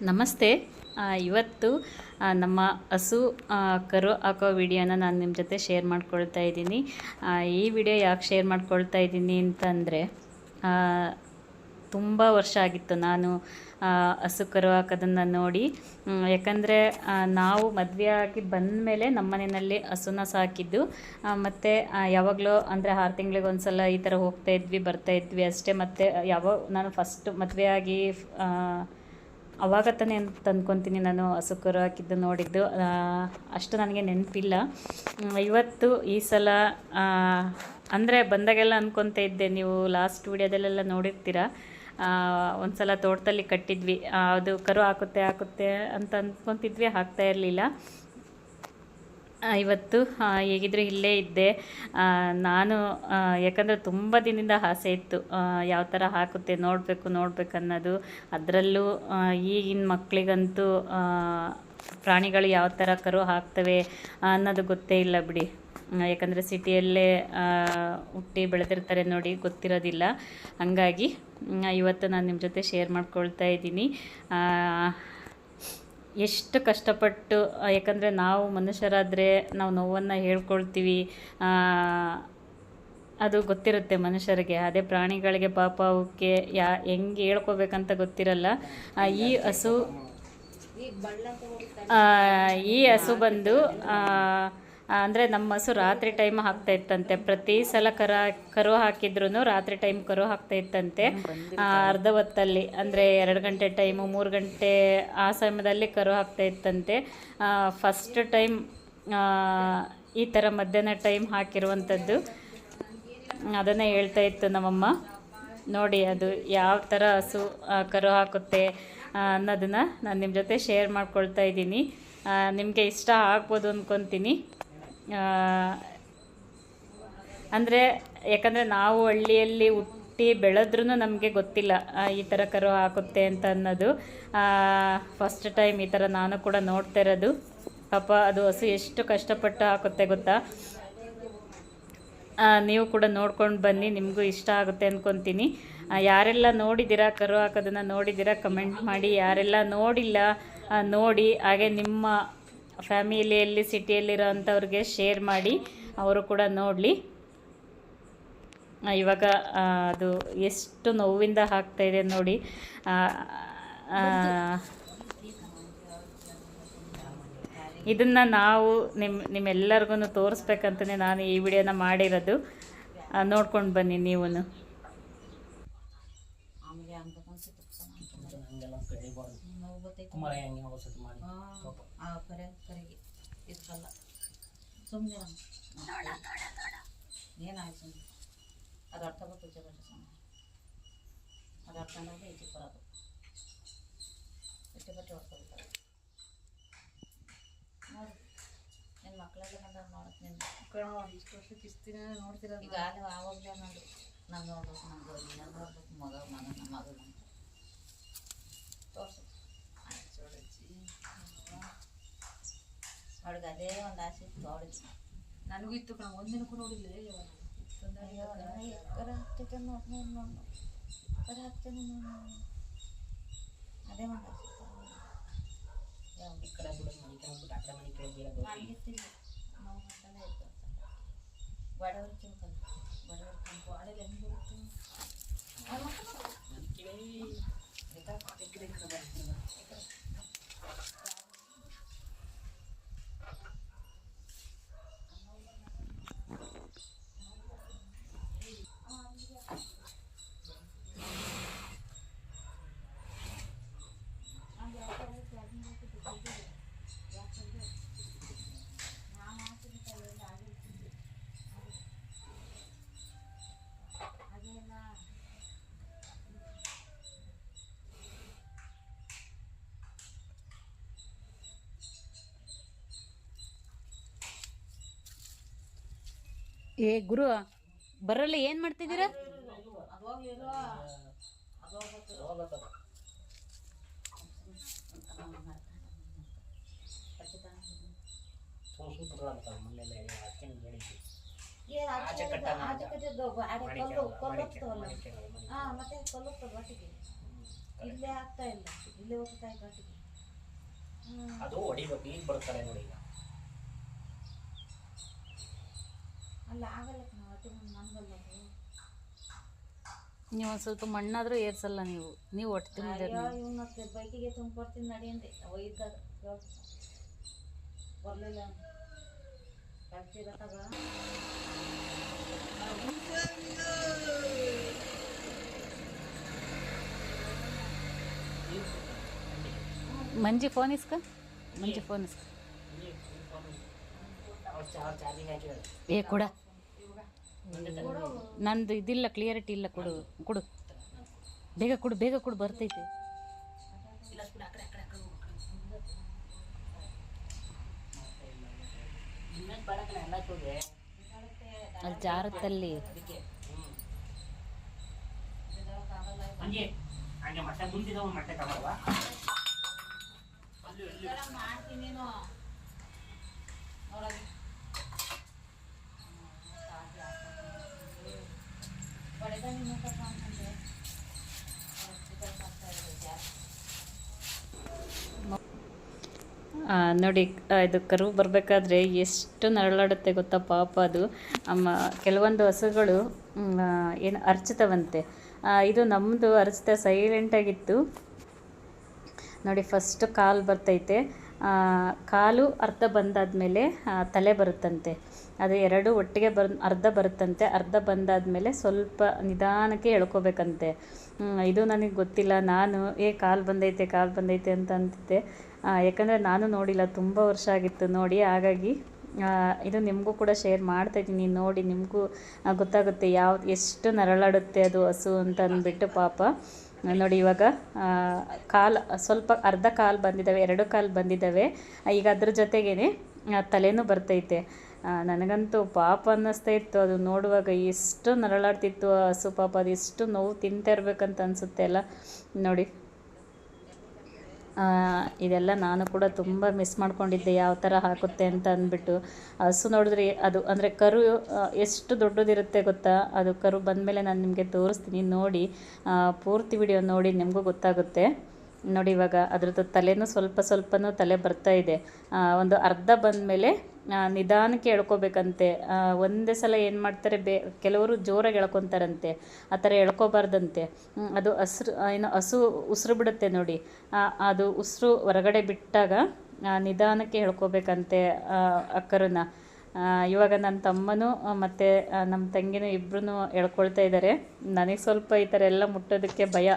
ನಮಸ್ತೆ. ಇವತ್ತು ನಮ್ಮ ಹಸು ಕರು ಹಾಕೋ ವಿಡಿಯೋನ ನಾನು ನಿಮ್ಮ ಜೊತೆ ಶೇರ್ ಮಾಡ್ಕೊಳ್ತಾ ಇದ್ದೀನಿ. ಈ ವಿಡಿಯೋ ಯಾಕೆ ಶೇರ್ ಮಾಡ್ಕೊಳ್ತಾ ಇದ್ದೀನಿ ಅಂತಂದರೆ ತುಂಬ ವರ್ಷ ಆಗಿತ್ತು ನಾನು ಹಸು ಕರು ಹಾಕೋದನ್ನು ನೋಡಿ. ಯಾಕಂದರೆ ನಾವು ಮದುವೆ ಆಗಿ ಬಂದ ಮೇಲೆ ನಮ್ಮ ಮನೆಯಲ್ಲಿ ಹಸುನ ಸಾಕಿದ್ದು. ಮತ್ತು ಯಾವಾಗಲೂ ಅಂದರೆ ಆರು ತಿಂಗಳಿಗೆ ಒಂದ್ಸಲ ಈ ಥರ ಹೋಗ್ತಾ ಇದ್ವಿ ಬರ್ತಾ ಇದ್ವಿ ಅಷ್ಟೇ. ಮತ್ತು ಯಾವಾಗ ನಾನು ಫಸ್ಟ್ ಮದುವೆ ಆಗಿ ಆ, ಅವಾಗ ತಾನೇ ಅಂತ ಅಂದ್ಕೊತೀನಿ ನಾನು ಹಸು ಕರು ಹಾಕಿದ್ದು ನೋಡಿದ್ದು. ಅಷ್ಟು ನನಗೆ ನೆನಪಿಲ್ಲ. ಇವತ್ತು ಈ ಸಲ ಅಂದರೆ ಬಂದಾಗೆಲ್ಲ ಅಂದ್ಕೊತ ಇದ್ದೆ, ನೀವು ಲಾಸ್ಟ್ ವೀಡಿಯೋದಲ್ಲೆಲ್ಲ ನೋಡಿರ್ತೀರ? ಒಂದು ಸಲ ತೋಟದಲ್ಲಿ ಕಟ್ಟಿದ್ವಿ. ಅದು ಕರು ಹಾಕುತ್ತೆ ಹಾಕುತ್ತೆ ಅಂತ ಅಂದ್ಕೊತಿದ್ವಿ ಹಾಕ್ತಾ ಇರಲಿಲ್ಲ. ಇವತ್ತು ಹೇಗಿದ್ದರೂ ಇಲ್ಲೇ ಇದ್ದೆ. ನಾನು ಯಾಕಂದರೆ ತುಂಬ ದಿನದಿಂದ ಆಸೆ ಇತ್ತು ಯಾವ ಥರ ಹಾಕುತ್ತೆ, ನೋಡಬೇಕು, ನೋಡ್ಬೇಕು ಅನ್ನೋದು. ಅದರಲ್ಲೂ ಈಗಿನ ಮಕ್ಕಳಿಗಂತೂ ಪ್ರಾಣಿಗಳು ಯಾವ ಥರ ಕರು ಹಾಕ್ತವೆ ಅನ್ನೋದು ಗೊತ್ತೇ ಇಲ್ಲ ಬಿಡಿ. ಯಾಕಂದರೆ ಸಿಟಿಯಲ್ಲೇ ಹುಟ್ಟಿ ಬೆಳೆದಿರ್ತಾರೆ ನೋಡಿ, ಗೊತ್ತಿರೋದಿಲ್ಲ. ಹಾಗಾಗಿ ಇವತ್ತು ನಾನು ನಿಮ್ಮ ಜೊತೆ ಶೇರ್ ಮಾಡ್ಕೊಳ್ತಾ ಇದ್ದೀನಿ. ಎಷ್ಟು ಕಷ್ಟಪಟ್ಟು ಯಾಕಂದರೆ ನಾವು ಮನುಷ್ಯರಾದರೆ ನಾವು ನೋವನ್ನು ಹೇಳ್ಕೊಳ್ತೀವಿ. ಅದು ಗೊತ್ತಿರುತ್ತೆ ಮನುಷ್ಯರಿಗೆ. ಅದೇ ಪ್ರಾಣಿಗಳಿಗೆ ಪಾಪ ಅವಕ್ಕೆ ಯಾ, ಹೆಂಗೆ ಹೇಳ್ಕೊಬೇಕಂತ ಗೊತ್ತಿರಲ್ಲ. ಈ ಹಸು ಈ ಹಸು ಬಂದು ಅಂದರೆ ನಮ್ಮ ಹಸು ರಾತ್ರಿ ಟೈಮ್ ಹಾಕ್ತಾ ಇತ್ತಂತೆ. ಪ್ರತಿ ಸಲ ಕರ ಕರು ಹಾಕಿದ್ರು ರಾತ್ರಿ ಟೈಮ್ ಕರು ಹಾಕ್ತಾ ಇತ್ತಂತೆ. ಅರ್ಧ ಹೊತ್ತಲ್ಲಿ ಅಂದರೆ ಎರಡು ಗಂಟೆ ಟೈಮು ಮೂರು ಗಂಟೆ ಆ ಸಮಯದಲ್ಲಿ ಕರು ಹಾಕ್ತಾ ಇತ್ತಂತೆ. ಫಸ್ಟ್ ಟೈಮ್ ಈ ಥರ ಮಧ್ಯಾಹ್ನ ಟೈಮ್ ಹಾಕಿರುವಂಥದ್ದು. ಅದನ್ನೇ ಹೇಳ್ತಾ ಇತ್ತು ನಮ್ಮಮ್ಮ. ನೋಡಿ ಅದು ಯಾವ ಥರ ಹಸು ಕರು ಹಾಕುತ್ತೆ ಅನ್ನೋದನ್ನು ಅನ್ನೋದನ್ನ ನಾನು ನಿಮ್ಮ ಜೊತೆ ಶೇರ್ ಮಾಡ್ಕೊಳ್ತಾ ಇದ್ದೀನಿ. ನಿಮಗೆ ಇಷ್ಟ ಆಗ್ಬೋದು ಅಂದ್ಕೊತೀನಿ ಅಂದರೆ ಯಾಕಂದರೆ ನಾವು ಹಳ್ಳಿಯಲ್ಲಿ ಹುಟ್ಟಿ ಬೆಳೆದ್ರೂ ನಮಗೆ ಗೊತ್ತಿಲ್ಲ ಈ ಥರ ಕರು ಹಾಕುತ್ತೆ ಅಂತ ಅನ್ನೋದು. ಫಸ್ಟ್ ಟೈಮ್ ಈ ಥರ ನಾನು ಕೂಡ ನೋಡ್ತಾ ಇರೋದು. ಪಾಪ ಅದು ಹಸು ಎಷ್ಟು ಕಷ್ಟಪಟ್ಟು ಹಾಕುತ್ತೆ ಗೊತ್ತಾ? ನೀವು ಕೂಡ ನೋಡ್ಕೊಂಡು ಬನ್ನಿ, ನಿಮಗೂ ಇಷ್ಟ ಆಗುತ್ತೆ ಅಂದ್ಕೊತೀನಿ ಯಾರೆಲ್ಲ ನೋಡಿದ್ದೀರಾ ಕರು ಹಾಕೋದನ್ನು ನೋಡಿದ್ದೀರಾ? ಕಮೆಂಟ್ ಮಾಡಿ. ಯಾರೆಲ್ಲ ನೋಡಿಲ್ಲ ನೋಡಿ, ಹಾಗೆ ನಿಮ್ಮ ಫ್ಯಾಮಿಲಿಯಲ್ಲಿ ಸಿಟಿಯಲ್ಲಿರೋ ಅಂಥವ್ರಿಗೆ ಶೇರ್ ಮಾಡಿ ಅವರು ಕೂಡ ನೋಡಲಿ. ಇವಾಗ ಅದು ಎಷ್ಟು ನೋವಿಂದ ಹಾಕ್ತಾ ಇದೆ ನೋಡಿ. ಇದನ್ನು ನಾವು ನಿಮ್ಮ ನಿಮ್ಮೆಲ್ಲರಿಗೂ ತೋರಿಸ್ಬೇಕಂತಲೇ ನಾನು ಈ ವಿಡಿಯೋನ ಮಾಡಿರೋದು. ನೋಡ್ಕೊಂಡು ಬನ್ನಿ ನೀವು ಆಮೇಲೆ ಗೊತ್ತೈತೆ. ಮಳೆ ಹಂಗೆ ಅವಸತಿ ಮಾಡಿ. ಆ ಕರೆ ಕರೆಗೆ. ಇದ್ಕಲ್ಲ ಸುಮ್ಮನೆ ಏನಾಯ್ತು? ಸುಮ್ಮನೆ ಅದು ಅರ್ಥ ಗೊತ್ತು ಜಗತ್ತ ಸುಮ್ಮನೆ ಅದು ಅರ್ಥ ಅಂದ್ರೆ ಇಟ್ಟು ಬರೋದು ಇಟ್ಟು ಬಟ್ಟೆ ಹೊಡ್ಕೊಳ್ತಾರೆ ನೋಡಿ. ನಿನ್ನ ಮಕ್ಕಳೆಲ್ಲ ಬಂದಾಗ ನಿನ್ನ ಇಷ್ಟು ವರ್ಷ ಕಿಸ್ತಿನ ನೋಡ್ತೀರ ಈಗ ಅಲ್ಲಿ ಆವಾಗಲೇ ನೋಡಿ. ನಾನು ನೋಡ್ಬೇಕು ನಮ್ಮ ಗೌರಿ ನಾನು ನೋಡ್ಬೇಕು ಮಗ ಮಗ ನಮ್ಮ ಮಗ ಅಂತ. ತೋರ್ಸು. ಅವಳಿಗೆ ಅದೇ ಒಂದು ಆಸೆ ಇತ್ತು ಅವಳಿಗೆ ನನಗೂ ಇತ್ತು ಕಣ ಒಂದಿನ ಕೂಡ ನೋಡಿಲ್ಲ ಇವಾಗ ಅಯ್ಯೋ, ನನಗೆ ಕರೆ ಹಾಕ್ತೈತೆ ನೋಡು ನೋಡು ನೋಡು ಕರೆ ಹಾಕ್ತೇನೆ ನೋಡು ಅದೇ ಒಂದು ಆಸೆ ಇತ್ತು ಅವಳಿಗೆ. ಯಾವ ಈ ಕಡೆ ಬಿಡು ಈ ಕಡೆ ಬಿಟ್ಟು ಆ ಕಡೆ ಮನೆ ಕಡೆ ಬೇರೆ ಗೋಪಿ. ಮಾಡಿರ್ತಿಲ್ಲ ನಾವು ಮಾತಾಡೇ ಇತ್ತು ಬಡವ್ರ ತಿಳ್ಕೊಂಡು ಬಡವ್ರ ತಿಳ್ಕೊಂಡು ಬಾಳೆಲ್ಲ ಹೆಂಗ್ ಬರುತ್ತೆ ಮಡಿಕೆ. ಗುರು ಮತ್ತೆ ಏನ್ ಮಾಡ್ತಿದ್ದೀರ ಇಲ್ಲೇ ಆಗ್ತಾ ಇಲ್ಲ ಇಲ್ಲೇ ಹೋಗ್ತಾ ಕಾಟಿಗೆ ಅದು ಈಗ ನೋಡಿ ಅಲ್ಲಿ ಆಗಲ್ಲ ನಾವು ಅತಿ ಮನ್ಗಲ್ಲ ಅದು ನೀವು ಒಂದು ಸ್ವಲ್ಪ ಮಣ್ಣಾದರೂ ಏರ್ಸಲ್ಲ ನೀವು ನೀವು ಒಟ್ಟು ತಿಂದ್ರೆ ಅಯ್ಯೋ ಇವನ್ನ ಬೈಕಿಗೆ ತುಂಬ್ಕೊಡ್ತೀನಿ ನಡಿ ಅಂದೆ ಒಯ್ದಾಗ ಬರಲಿಲ್ಲ ಕಳ್ಸಿದ ತಗ ಮಂಜಿ ಫೋನ್ ಇಸ್ಕ ಮಂಜಿ ಫೋನ್ ಇಸ್ಕ ಅವ್ರು ಚಾರ್ಜ್ ಚಾರ್ಜಿಂಗ್ ಹಾಕಿದ್ದಾರೆ ಏ ಕೊಡ ನಂದು ಇದಿಲ್ಲ ಕ್ಲಿಯರಿಟಿ ಇಲ್ಲ ಕೊಡು ಕೊಡು. ಬೇಗ ಕೊಡು ಬೇಗ ಕೊಡು ಬರ್ತೈತೆ. ಅಲ್ಲಿ ಜಾರತ್ತಲ್ಲಿ. ಆ ಕಡೆ ಆ ಕಡೆ ಆ ಕಡೆ ಹೋಗು, ಆ ಕಡೆ. ಇನ್ನೇನ್ ಬೇಡ ಕಣೆ, ಎಲ್ಲ ಹೋದ್ರೆ ಅಲ್ಲಿ ಜಾರತ್ತಲ್ಲಿ ಅದಕ್ಕೆ ಹ್ಞೂ ಹಂಗೆ ಹಂಗೆ ಮತ್ತೆ ಮುಂದಿದ ಒಂದು ಮೊಟ್ಟೆ ತಗೊಳ್ಳುವ ಅಲ್ಲಿ ಅಲ್ಲಿ ಮಾಡ್ತೀನಿ ನೀನು ನೋಡೋದು ಬಡಿದ ನೀನು ಅಂತಂದೆ ಆ, ನೋಡಿ ಇದು ಕರು ಬರಬೇಕಾದ್ರೆ ಎಷ್ಟು ನರಳಾಡುತ್ತೆ ಗೊತ್ತಾ ಪಾಪ ಅದು. ಅಮ್ಮ, ಕೆಲವೊಂದು ಹಸುಗಳು ಏನು ಅರ್ಚಿತವಂತೆ. ಇದು ನಮ್ಮದು ಅರ್ಚಿತ ಸೈಲೆಂಟಾಗಿತ್ತು ನೋಡಿ ಫಸ್ಟ್ ಕಾಲು ಬರ್ತೈತೆ. ಕಾಲು ಅರ್ಧ ಬಂದಾದಮೇಲೆ ತಲೆ ಬರುತ್ತಂತೆ. ಅದು ಎರಡು ಒಟ್ಟಿಗೆ ಬರ್, ಅರ್ಧ ಬರುತ್ತಂತೆ. ಅರ್ಧ ಬಂದಾದಮೇಲೆ ಸ್ವಲ್ಪ ನಿಧಾನಕ್ಕೆ ಎಳ್ಕೊಬೇಕಂತೆ. ಇದು ನನಗೆ ಗೊತ್ತಿಲ್ಲ. ನಾನು, ಏ, ಕಾಲು ಬಂದೈತೆ ಕಾಲು ಬಂದೈತೆ ಅಂತ ಅಂತಿದ್ದೆ. ಯಾಕಂದರೆ ನಾನು ನೋಡಿಲ್ಲ, ತುಂಬ ವರ್ಷ ಆಗಿತ್ತು ನೋಡಿ. ಹಾಗಾಗಿ ಇದು ನಿಮಗೂ ಕೂಡ ಶೇರ್ ಮಾಡ್ತಾ ಇದ್ದೀನಿ. ನೋಡಿ, ನಿಮಗೂ ಗೊತ್ತಾಗುತ್ತೆ ಯಾವ, ಎಷ್ಟು ನರಳಾಡುತ್ತೆ ಅದು ಹಸು ಅಂತ ಅಂದ್ಬಿಟ್ಟು ಪಾಪ. ನೋಡಿ, ಇವಾಗ ಕಾಲು, ಸ್ವಲ್ಪ ಅರ್ಧ ಕಾಲು ಬಂದಿದ್ದಾವೆ ಎರಡು ಕಾಲು ಬಂದಿದ್ದಾವೆ ಈಗ ಅದ್ರ ಜೊತೆಗೇ ತಲೆನೂ ಬರ್ತೈತೆ. ನನಗಂತೂ ಪಾಪ ಅನ್ನಿಸ್ತಾ ಇತ್ತು. ಅದು ನೋಡುವಾಗ ಎಷ್ಟು ನರಳಾಡ್ತಿತ್ತು ಆ ಹಸು ಪಾಪ ಅದು ಎಷ್ಟು ನೋವು ತಿಂತಾ ಇರಬೇಕಂತ ಅನಿಸುತ್ತೆ ಅಲ್ಲ? ನೋಡಿ. ಇದೆಲ್ಲ ನಾನು ಕೂಡ ತುಂಬ ಮಿಸ್ ಮಾಡ್ಕೊಂಡಿದ್ದೆ ಯಾವ ಥರ ಹಾಕುತ್ತೆ ಅಂತ ಅಂದ್ಬಿಟ್ಟು. ಹಸು ನೋಡಿದ್ರೆ ಅದು ಅಂದರೆ ಕರು ಎಷ್ಟು ದೊಡ್ಡದಿರುತ್ತೆ ಗೊತ್ತಾ? ಅದು ಕರು ಬಂದಮೇಲೆ ನಾನು ನಿಮಗೆ ತೋರಿಸ್ತೀನಿ. ನೋಡಿ ಪೂರ್ತಿ ವಿಡಿಯೋ ನೋಡಿ, ನಿಮಗೂ ಗೊತ್ತಾಗುತ್ತೆ. ನೋಡಿ ಇವಾಗ ಅದ್ರದ್ದು ತಲೆನೂ ಸ್ವಲ್ಪ ಸ್ವಲ್ಪನೂ ತಲೆ ಬರ್ತಾ ಇದೆ. ಒಂದು ಅರ್ಧ ಬಂದಮೇಲೆ ನಿಧಾನಕ್ಕೆ ಎಳ್ಕೋಬೇಕಂತೆ. ಒಂದೇ ಸಲ ಏನು ಮಾಡ್ತಾರೆ ಬೇ, ಕೆಲವರು ಜೋರಾಗಿ ಎಳ್ಕೊತಾರಂತೆ. ಆ ಥರ ಎಳ್ಕೋಬಾರ್ದಂತೆ. ಅದು ಹಸ್ರು ಏನು ಹಸು ಉಸಿರು ಬಿಡುತ್ತೆ ನೋಡಿ. ಅದು ಉಸಿರು ಹೊರಗಡೆ ಬಿಟ್ಟಾಗ ನಿಧಾನಕ್ಕೆ ಎಳ್ಕೊಬೇಕಂತೆ ಅಕ್ಕರನ್ನ. ಇವಾಗ ನನ್ನ ತಮ್ಮನೂ ಮತ್ತು ನಮ್ಮ ತಂಗಿನೂ ಇಬ್ಬರೂ ಎಳ್ಕೊಳ್ತಾ ಇದ್ದಾರೆ ನನಗೆ ಸ್ವಲ್ಪ ಈ ಥರ ಎಲ್ಲ ಮುಟ್ಟೋದಕ್ಕೆ ಭಯ.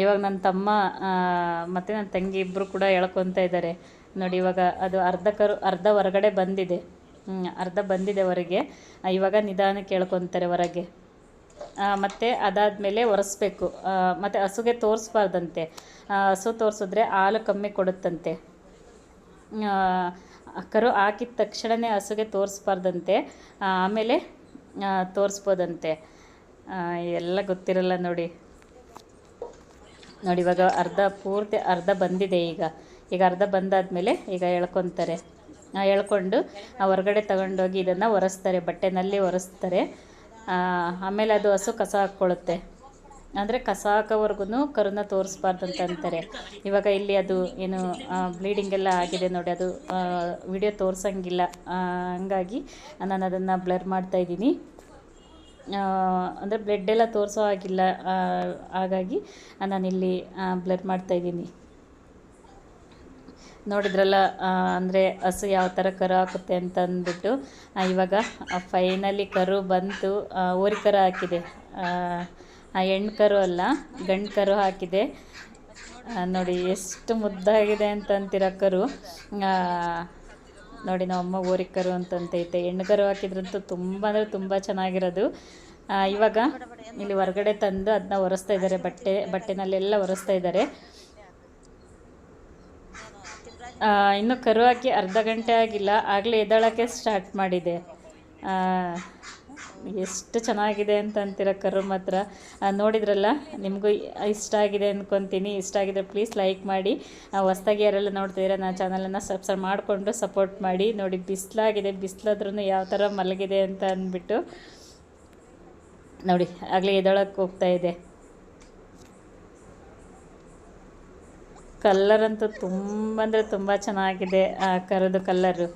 ಇವಾಗ ನನ್ನ ತಮ್ಮ ಮತ್ತು ನನ್ನ ತಂಗಿ ಇಬ್ಬರು ಕೂಡ ಎಳ್ಕೊತಾ ಇದ್ದಾರೆ ನೋಡಿ, ಇವಾಗ ಅದು ಅರ್ಧ ಕರು, ಅರ್ಧ ಹೊರಗಡೆ ಬಂದಿದೆ. ಅರ್ಧ ಬಂದಿದೆ ಹೊರಗೆ. ಇವಾಗ ನಿಧಾನಕ್ಕೆ ಎಳ್ಕೊತಾರೆ ಹೊರಗೆ. ಮತ್ತು ಅದಾದಮೇಲೆ ಒರೆಸ್ಬೇಕು. ಮತ್ತು ಹಸುಗೆ ತೋರಿಸ್ಬಾರ್ದಂತೆ. ಹಸು ತೋರಿಸಿದ್ರೆ ಹಾಲು ಕಮ್ಮಿ ಕೊಡುತ್ತಂತೆ. ಕರು ಹಾಕಿದ ತಕ್ಷಣವೇ ಹಸುಗೆ ತೋರಿಸ್ಬಾರ್ದಂತೆ. ಆಮೇಲೆ ತೋರಿಸ್ಬೋದಂತೆ. ಎಲ್ಲ ಗೊತ್ತಿರಲ್ಲ ನೋಡಿ. ನೋಡಿ, ಇವಾಗ ಅರ್ಧ ಪೂರ್ತಿ ಅರ್ಧ ಬಂದಿದೆ ಈಗ. ಈಗ ಅರ್ಧ ಬಂದಾದಮೇಲೆ ಈಗ ಎಳ್ಕೊತಾರೆ. ಎಳ್ಕೊಂಡು ಹೊರಗಡೆ ತಗೊಂಡೋಗಿ ಇದನ್ನು ಒರೆಸ್ತಾರೆ, ಬಟ್ಟೆನಲ್ಲಿ ಒರೆಸ್ತಾರೆ. ಆಮೇಲೆ ಅದು ಹಸು ಕಸ ಹಾಕ್ಕೊಳ್ಳುತ್ತೆ. ಅಂದರೆ ಕಸ ಹಾಕೋವರೆಗೂ ಕರುನ ತೋರಿಸ್ಬಾರ್ದು ಅಂತ ಅಂತಾರೆ. ಇವಾಗ ಇಲ್ಲಿ ಅದು ಏನು ಬ್ಲೀಡಿಂಗ್ ಎಲ್ಲ ಆಗಿದೆ ನೋಡಿ, ಅದು ವಿಡಿಯೋ ತೋರಿಸಂಗಿಲ್ಲ. ಹಂಗಾಗಿ ನಾನು ಅದನ್ನು ಬ್ಲರ್ ಮಾಡ್ತಾ ಇದ್ದೀನಿ. ಅಂದರೆ ಬ್ಲಡ್ ಎಲ್ಲ ತೋರಿಸೋ ಹಾಗಿಲ್ಲ. ಹಾಗಾಗಿ ಹಾಗಾಗಿ ನಾನಿಲ್ಲಿ ಬ್ಲರ್ ಮಾಡ್ತಾ ಇದ್ದೀನಿ. ನೋಡಿದ್ರಲ್ಲ ಅಂದರೆ ಹಸು ಯಾವ ಥರ ಕರು ಹಾಕುತ್ತೆ ಅಂತ ಅಂದ್ಬಿಟ್ಟು ಆ, ಇವಾಗ ಫೈನಲಿ ಕರು ಬಂತು ಓರಿ ಕರು ಹಾಕಿದೆ. ಹೆಣ್ಣು ಕರು ಅಲ್ಲ ಗಂಡು ಕರು ಹಾಕಿದೆ. ನೋಡಿ ಎಷ್ಟು ಮುದ್ದಾಗಿದೆ ಅಂತ ಅಂತೀರ ಕರು. ನೋಡಿ ನಮ್ಮ ಅಮ್ಮ ಹೋರಿ ಕರು ಅಂತಂತೈತೆ ಹೆಣ್ಣು ಕರು ಹಾಕಿದ್ರಂತೂ ತುಂಬ ಅಂದರೆ ತುಂಬ ಚೆನ್ನಾಗಿರೋದು. ಇವಾಗ ಇಲ್ಲಿ ಹೊರಗಡೆ ತಂದು ಅದನ್ನ ಒರೆಸ್ತಾ ಇದ್ದಾರೆ. ಬಟ್ಟೆ, ಬಟ್ಟೆನಲ್ಲೆಲ್ಲ ಒರೆಸ್ತಾ ಇದ್ದಾರೆ. ಇನ್ನು ಕರು ಹಾಕಿ ಅರ್ಧ ಗಂಟೆ ಆಗಿಲ್ಲ. ಆಗಲೇ ಎದ್ದಾಳಕ್ಕೆ ಸ್ಟಾರ್ಟ್ ಮಾಡಿದೆ. ಎಷ್ಟು ಚೆನ್ನಾಗಿದೆ ಅಂತ ಅಂತೀರ ಕರು ಮಾತ್ರ ನೋಡಿದ್ರಲ್ಲ, ನಿಮಗೂ ಇಷ್ಟ ಆಗಿದೆ ಅಂದ್ಕೊತೀನಿ ಇಷ್ಟ ಆಗಿದ್ರೆ ಪ್ಲೀಸ್ ಲೈಕ್ ಮಾಡಿ. ಹೊಸ್ದಾಗಿ ಯಾರೆಲ್ಲ ನೋಡ್ತಿದ್ದೀರಾ ನಾನು ಚಾನಲನ್ನು ಸಬ್ಸ್ಕ್ರೈಬ್ ಮಾಡಿಕೊಂಡು ಸಪೋರ್ಟ್ ಮಾಡಿ. ನೋಡಿ, ಬಿಸಿಲಾಗಿದೆ ಬಿಸಿಲಾದ್ರೂ ಯಾವ ಥರ ಮಲಗಿದೆ ಅಂತ ಅಂದ್ಬಿಟ್ಟು. ನೋಡಿ, ಆಗಲೇ ಎದೊಳಕ್ಕೆ ಹೋಗ್ತಾ ಇದೆ. ಕಲ್ಲರ್ ಅಂತೂ ತುಂಬ, ಅಂದರೆ ತುಂಬ ಚೆನ್ನಾಗಿದೆ, ಆ ಕರದು ಕಲ್ಲರು